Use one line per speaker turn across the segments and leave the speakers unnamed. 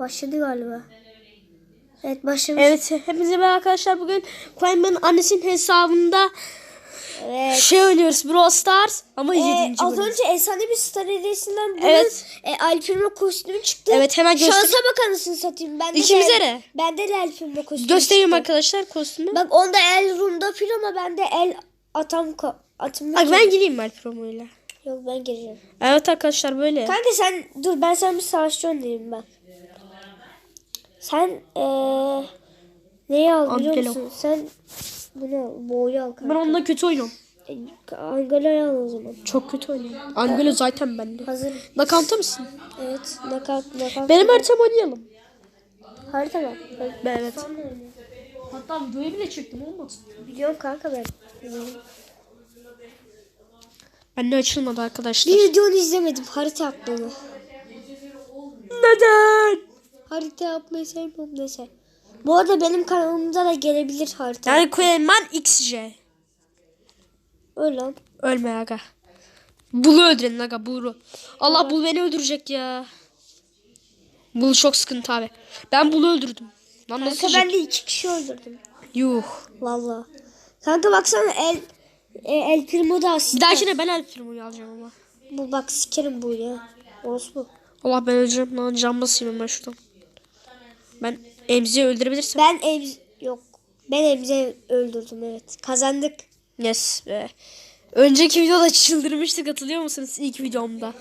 Başladı galiba. Evet başlamış.
Evet hepinize merhaba arkadaşlar. Bugün Quayman'ın annesinin hesabında
Evet.
şey oynuyoruz Brawl Stars ama
Ee,
7.
az
bölüm.
önce efsane bir star hediyesinden bunun
Evet.
e, Alpirme kostümü çıktı.
Evet, hemen göster-
Şansa bak anasını satayım. Ben de
İkimize
de,
de.
Bende de Alpirme kostümü
Göstereyim
çıktı.
arkadaşlar kostümü.
Bak onda el runda fil ama bende el atam atım
Bak ben gireyim mi promoyla?
Yok ben gireceğim.
Evet arkadaşlar böyle.
Kanka sen dur ben sana bir savaşçı önereyim bak. Sen eee neyi al biliyor
Angelo.
musun? Sen bunu al, boğuyu al
Ben
kanka.
onunla kötü oynuyorum.
E, Angelo'yu al o zaman.
Çok kötü oynuyorum. Angelo zaten bende.
Hazır.
Nakanta mısın?
Evet. Nakat, nakat.
Benim haritamı oynayalım.
Harita bak. Ben
Ben evet. Hatta videoyu bile çektim olmadı.
biliyorum kanka ben.
Bende açılmadı arkadaşlar.
Bir videonu izlemedim harita yaptığını.
Neden?
Harita yapmayı sevmiyorum dese. Bu arada benim kanalımda da gelebilir harita.
Yani Quayman XJ.
Öyle lan.
Ölme aga. Bulu öldürelim aga Bulu. Allah Bul beni öldürecek ya. Bul çok sıkıntı abi. Ben Bul'u öldürdüm. Lan nasıl
Kanka ben de iki kişi öldürdüm.
Yuh.
Valla. Kanka baksana el e, el primo da aslında.
Bir dahakine ben El Primo'yu alacağım ama.
Bu bak sikerim bu ya. Orospu.
Allah ben öleceğim lan can basayım ben şuradan. Ben Emzi'yi öldürebilirsem.
Ben ev yok. Ben Emze öldürdüm evet. Kazandık.
Yes be. Önceki videoda çıldırmıştık hatırlıyor musunuz ilk videomda?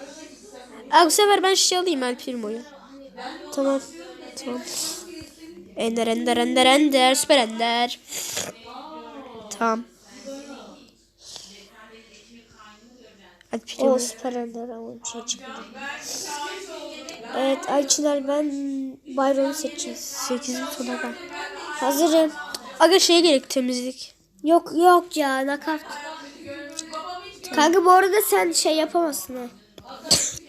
Aa, bu sefer ben şey alayım El Primo'yu.
Tamam.
Tamam. Ender ender ender ender süper ender. Tamam. Primo.
O süper ender ama bir şey çıkmadı. Evet Ayçılar ben Byron'u seçeceğim.
8 sona ben.
Hazırım.
Aga şeye gerek temizlik.
Yok yok ya nakavt. Kanka bu arada sen şey yapamazsın ha.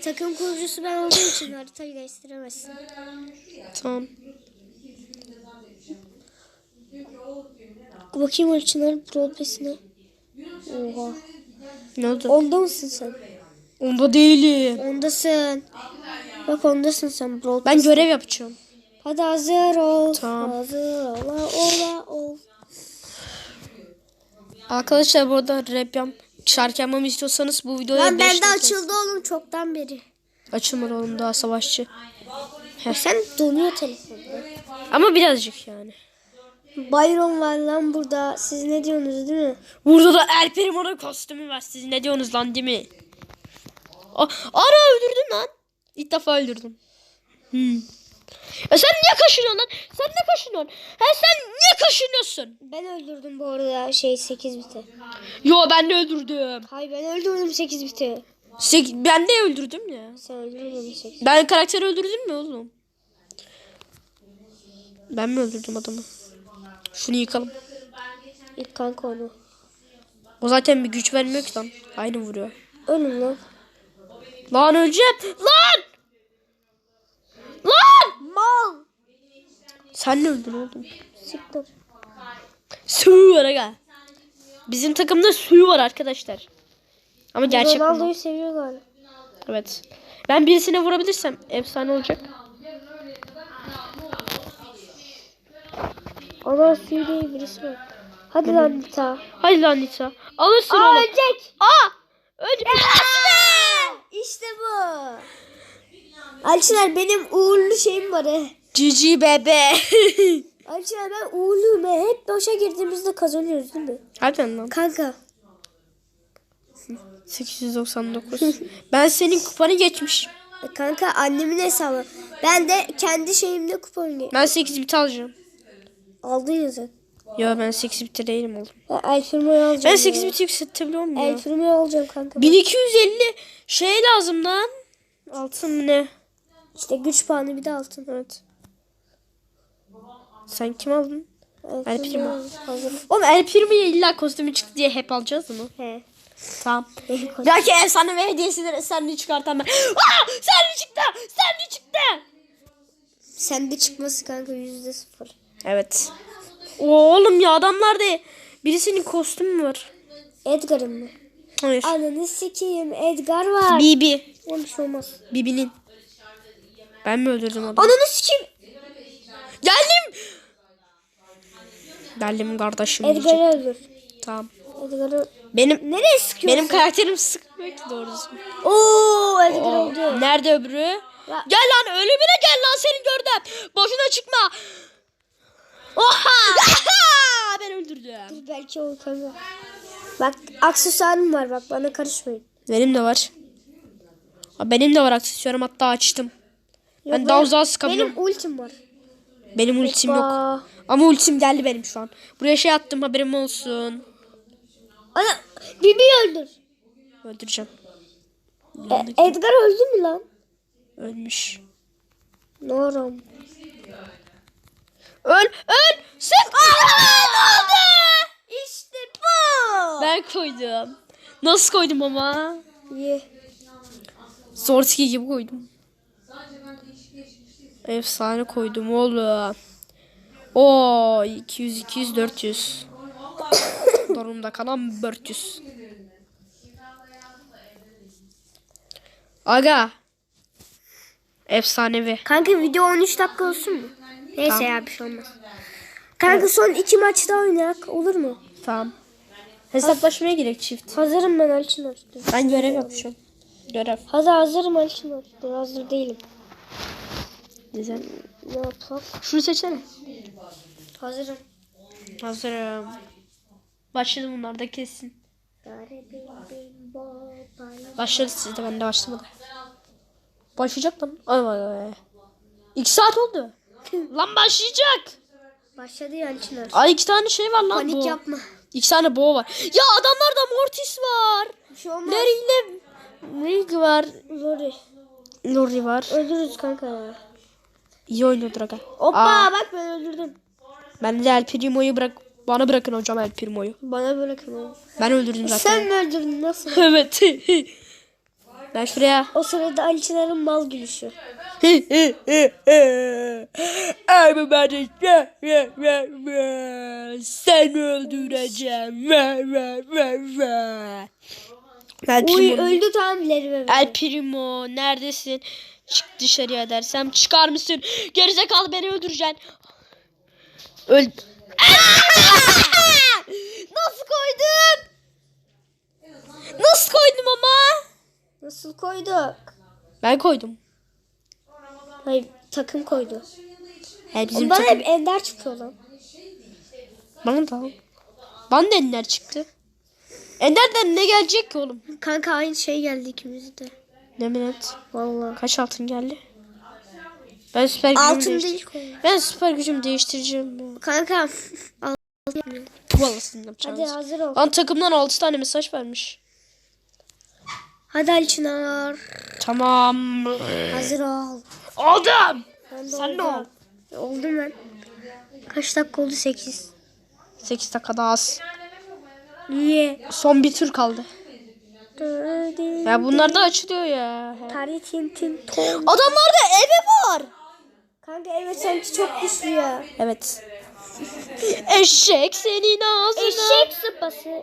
Takım kurucusu ben olduğum için haritayı değiştiremezsin.
Tamam.
Bakayım Ayçılar'ın Brawl Pass'ine. Oha.
Ne oldu?
Onda mısın sen?
Onda değilim.
Ondasın. Bak ondasın sen Brawl
Ben görev yapacağım.
Hadi hazır ol.
Tamam.
Hazır ola ola ol.
Arkadaşlar bu arada rap yap şarkı yapmamı istiyorsanız bu videoya
Lan
5
bende açıldı oğlum çoktan beri.
Açılmadı oğlum daha savaşçı.
Sen donuyor telefonda.
Ama birazcık yani.
Byron var lan burada. Siz ne diyorsunuz değil mi?
Burada da El Primo'nun kostümü var. Siz ne diyorsunuz lan değil mi? A Ara öldürdün lan. İlk defa öldürdüm. Hmm. Ya sen niye kaşınıyorsun lan? Sen ne kaşınıyorsun? Ha sen niye kaşınıyorsun?
Ben öldürdüm bu arada şey 8 biti.
Yo ben de öldürdüm.
Hayır ben öldürdüm 8 biti.
Sek ben de öldürdüm ya.
Sen öldürmedin 8.
Ben karakteri öldürdüm mü oğlum? Ben mi öldürdüm adamı? Şunu yıkalım.
İlk kanka onu.
O zaten bir güç vermiyor ki lan. Aynı vuruyor.
Ölüm lan.
Lan öleceğim. Lan! Lan!
Mal.
Sen ne öldün oğlum?
Siktir.
Suyu var aga. Bizim takımda suyu var arkadaşlar. Ama gerçek?
Ronaldo'yu seviyor galiba.
Evet. Ben birisine vurabilirsem efsane olacak.
Ana değil birisi var. Hadi lan Nita.
Hadi lan Nita. Alırsın
Aa
onu.
ölecek.
Aa! Ölecek.
İşte bu. Alçılar benim uğurlu şeyim var he.
Cici bebe.
Alçılar ben uğurluyum he. Hep boşa girdiğimizde kazanıyoruz değil mi?
Hadi lan.
Kanka.
899. ben senin kupanı geçmişim.
e, Kanka annemin hesabı. Ben de kendi şeyimde kupon
Ben 8 bit alacağım.
Aldın ya sen.
Ya ben 8 bit değilim oğlum.
Ben El Firmo'yu alacağım.
Ben
ya.
8 bit yükseltebiliyor muyum ya?
El Firmo'yu alacağım kanka.
1250 şey lazım lan. Altın mı ne?
İşte güç puanı bir de altın.
Evet. Sen kim aldın?
El
El Primo. Oğlum El Primo'ya illa kostümü çıktı diye hep alacağız mı?
He.
Tamam. Belki efsane ve hediyesidir sen çıkartan ben. Aa! Sen çıktı! Sen çıktı!
Sende çıkması kanka yüzde sıfır.
Evet. Oğlum ya adamlarda birisinin kostümü var.
Edgar'ın mı?
Hayır.
Ananı sikeyim. Edgar var.
Bibi.
Oğlum şey olmaz.
Bibi'nin. Ben mi öldürdüm adamı?
Ananı sikeyim.
Geldim. Geldim kardeşim.
Edgar'ı öldür.
Tamam.
Edgar'ı...
Benim
Nereye sıkıyorsun?
benim karakterim sıkmıyor ki doğrusu.
Oo Edgar
Oo,
öldü.
Nerede öbürü?
Ya-
Gel lan ölümüne gel lan senin gördüm. Boşuna çıkma. Oha! ben öldürdüm.
Belki o kanka. Bak aksesuarım var bak bana karışmayın.
Benim de var. Ha, Benim de var aksesuarım hatta açtım.
Yok,
Ben daha
benim-
uzağa sıkabiliyorum.
Benim ultim var.
Benim ultim yok.
Aa.
Ama ultim geldi benim şu an. Buraya şey attım haberim olsun.
Ana Bibi öldür.
Öldüreceğim.
E, Edgar öldü mü lan?
Ölmüş.
Noram.
Öl öl. Sık.
ne oldu? İşte bu.
Ben koydum. Nasıl koydum ama?
Ye.
Zortiki gibi koydum. Efsane koydum oğlum. O 200 200 400. Durumda kalan 400. Aga. Efsanevi.
Kanka video 13 dakika olsun mu? Neyse
Tamam.
ya bir şey olmaz. Kanka son iki maç daha oynayak olur mu?
Tamam. Hesaplaşmaya gerek çift.
Hazırım ben Alçın Örtü.
Ben görev yapmışım. Görev.
Hazır hazırım Alçın Örtü. Hazır değilim.
Güzel.
Ne yapalım?
Şunu seçsene.
Hazırım.
Hazırım. Başladım bunlar da kesin. Başlarız siz de ben de başlamadım. Başlayacak lan. Ay vay vay. İki saat oldu. lan başlayacak.
Başladı ya Örtü.
Ay iki tane şey var lan
Panik
bu.
yapma.
İki tane boğa var. Ya adamlarda Mortis var.
Bir şey olmaz.
Larry ile Rig var.
Lori.
Lori var.
Öldürürüz kanka.
İyi oynuyordur aga.
Hoppa
Aa,
bak ben öldürdüm.
ben de El Primo'yu bırak. Bana bırakın hocam El Primo'yu.
Bana bırakın onu.
Ben öldürdüm zaten.
Sen mi öldürdün nasıl?
evet. Ben şuraya.
O sırada Alçınar'ın mal gülüşü.
I'm about to Seni öldüreceğim. El
Uy
Primo.
öldü tamam Leri ve
El Primo neredesin? Çık dışarıya dersem çıkar mısın? Gerizekalı beni öldüreceksin. Öl... Nasıl koydum? Nasıl koydum ama?
Nasıl koyduk?
Ben koydum.
Hayır takım koydu.
He bizim
Bana
takım.
hep ender çıkıyor lan.
Bana da. Bana da Ender çıktı. Ender'den ne gelecek ki oğlum?
Kanka aynı şey geldi ikimize de.
Ne minnet?
Vallahi.
Kaç altın geldi? Ben süper gücümü
Altın değil.
Ben süper gücümü değiştireceğim.
Kanka. Al.
Vallahi yapacağım.
Hadi hazır ol.
Lan takımdan 6 tane mesaj vermiş.
Hadi Alçınar.
Tamam.
Hazır ol.
Oldum.
Ben de
Sen ne ol?
Oldum ben. Kaç dakika oldu? 8.
8 dakika daha az.
Niye?
Son bir tur kaldı. Ya bunlar da açılıyor ya.
Tarih tintin ton.
Adamlarda eve var.
Kanka evet sanki çok güçlü ya.
Evet. Eşek senin ağzına.
Eşek sıpası.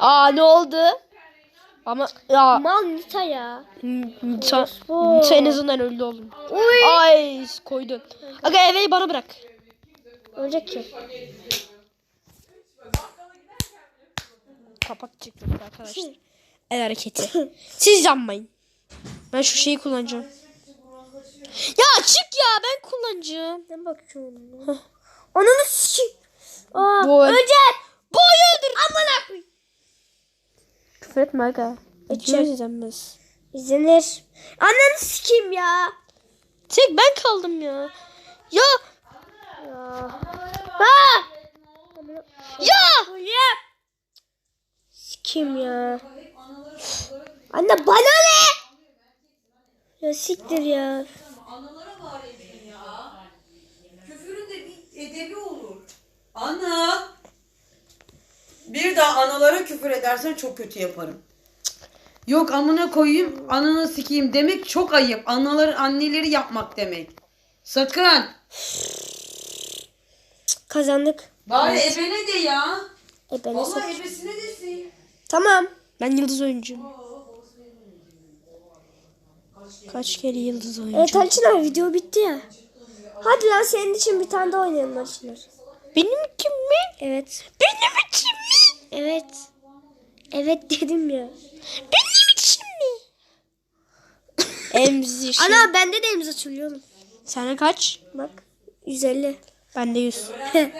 Aa ne oldu? Ama ya
Mal Nita ya. Orospu.
sen en azından öldü oğlum.
Uy.
Ay koydun. Aga eveyi bana bırak.
Ölecek ki.
Kapak çıktı arkadaşlar. El hareketi. Siz yanmayın. Ben şu şeyi kullanacağım. Ya çık ya ben kullanacağım.
Ne bakıyorsun? lan? Ananı sikeyim. Aa, ölecek.
Boyu öldür.
Amına koy.
Küfür etme aga. Videomuz izlenmez.
İzlenir. Ananı sikeyim ya.
Tek ben kaldım ya. Ya.
Ya. Ha!
Ya.
Ya. Sikeyim ya. Anne bana ne? Ya siktir ya.
Küfürün de bir edebi olur. Ana. Bir daha analara küfür edersen çok kötü yaparım. Yok amına koyayım, ananı sikeyim demek çok ayıp. Anaları anneleri yapmak demek. Sakın.
Kazandık.
Bari ebene de ya.
E ben
Vallahi ebesine desin.
Tamam.
Ben yıldız oyuncuyum. Kaç kere yıldız oyuncu?
Evet Alçınar video bitti ya. Hadi lan senin için bir tane daha oynayalım Alçınar.
Benim kim mi?
Evet. Evet. Evet dedim ya.
Benim için mi? Emzi şey.
Ana bende de imza açılıyorum.
Sana kaç?
Bak. 150.
Bende 100.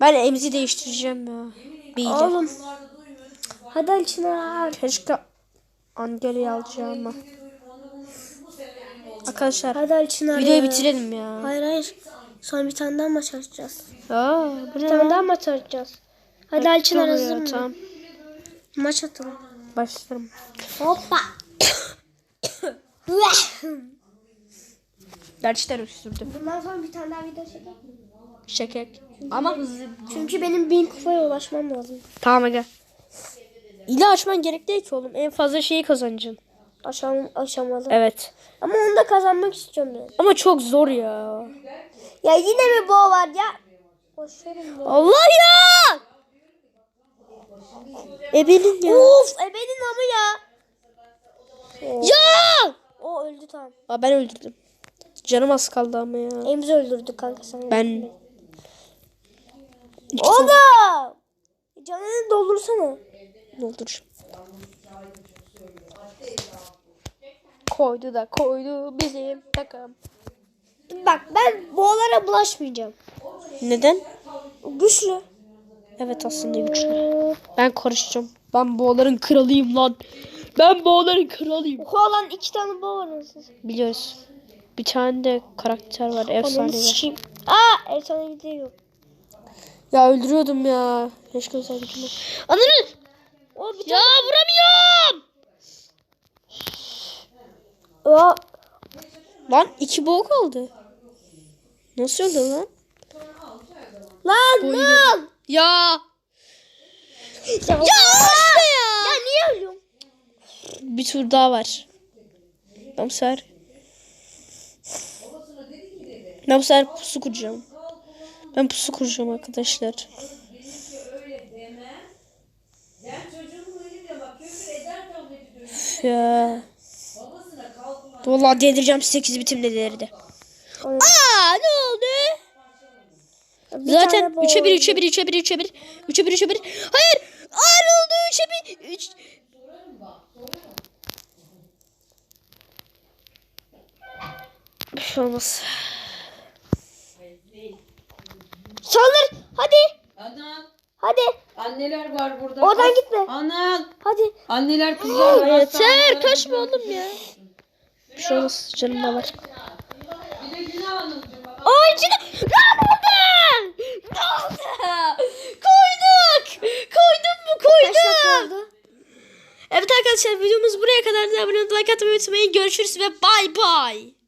Ben emzi değiştireceğim ya. De.
Oğlum. Hadi Alçınar.
Keşke Angeli'yi alacağım ama. Arkadaşlar
Hadi Alçınar.
videoyu
ya.
bitirelim ya.
Hayır hayır. Sonra bir tane daha maç açacağız.
Aa, bu
Bir
ne
tane
lan?
daha maç açacağız. Hadi
ya,
mı?
Tamam.
Maç atalım.
Başlarım.
Hoppa.
Dersler üstürdüm.
Bundan sonra bir tane daha video çekelim.
Şekek. Ama hızlı.
Çünkü benim bin kupaya ulaşmam lazım.
Tamam aga. İle açman gerek değil ki oğlum. En fazla şeyi kazanacaksın.
Aşam, aşamalı.
Evet.
Ama onu da kazanmak istiyorum ben.
Ama çok zor ya.
Ya yine mi bu var ya? Boşverin.
Allah ya! Ebenin ya.
Of ebenin amı ya.
Ya!
O öldü tamam.
Aa, ben öldürdüm. Canım az kaldı ama ya.
Emzi öldürdü kanka sen.
Ben...
O da. Canını doldursana.
Doldur. Koydu da koydu bizim takım.
Bak ben boğalara bulaşmayacağım.
Neden?
Güçlü.
Evet aslında güçlü. Ben karışacağım. Ben boğaların kralıyım lan. Ben boğaların kralıyım.
Koalan iki tane boğa var nasıl?
Biliyoruz. Bir tane de karakter var. Efsane.
sikeyim. Aa efsane video yok.
Ya öldürüyordum ya. Keşke özel gücüm olsa. Ananı!
O bir
Ya vuramıyorum!
Aa,
Lan iki boğ kaldı. Nasıl öldü lan?
Lan lan.
Ya!
Ya,
Ya işte ya!
ya niye ölüyorsun?
Bir tur daha var. Ben bu sefer... Ben bu sefer pusu kuracağım. Ben pusu kuracağım arkadaşlar. Ya. Vallahi delireceğim 8 bitim de delirdi. Aa ne oldu?
Bir
Zaten
tane boğa
3'e 1
öldü.
3'e 1 3'e 1 3'e 1 3'e 1 3'e 1 Hayır! Oldu 3'e 1 3 Bir şey olmaz.
Saldır. Hadi.
Ana.
Hadi.
Anneler var burada.
Oradan gitme.
Ana.
Hadi.
Anneler kızlar. var.
Yeter kaçma oğlum ya. Bir şey olmaz canım da var.
Bir de günah hanımcığım.
Aa içine ne oldu? Koyduk. Koydum mu koydum. Evet arkadaşlar videomuz buraya kadar. Abone olmayı like atmayı unutmayın. Görüşürüz ve bay bay.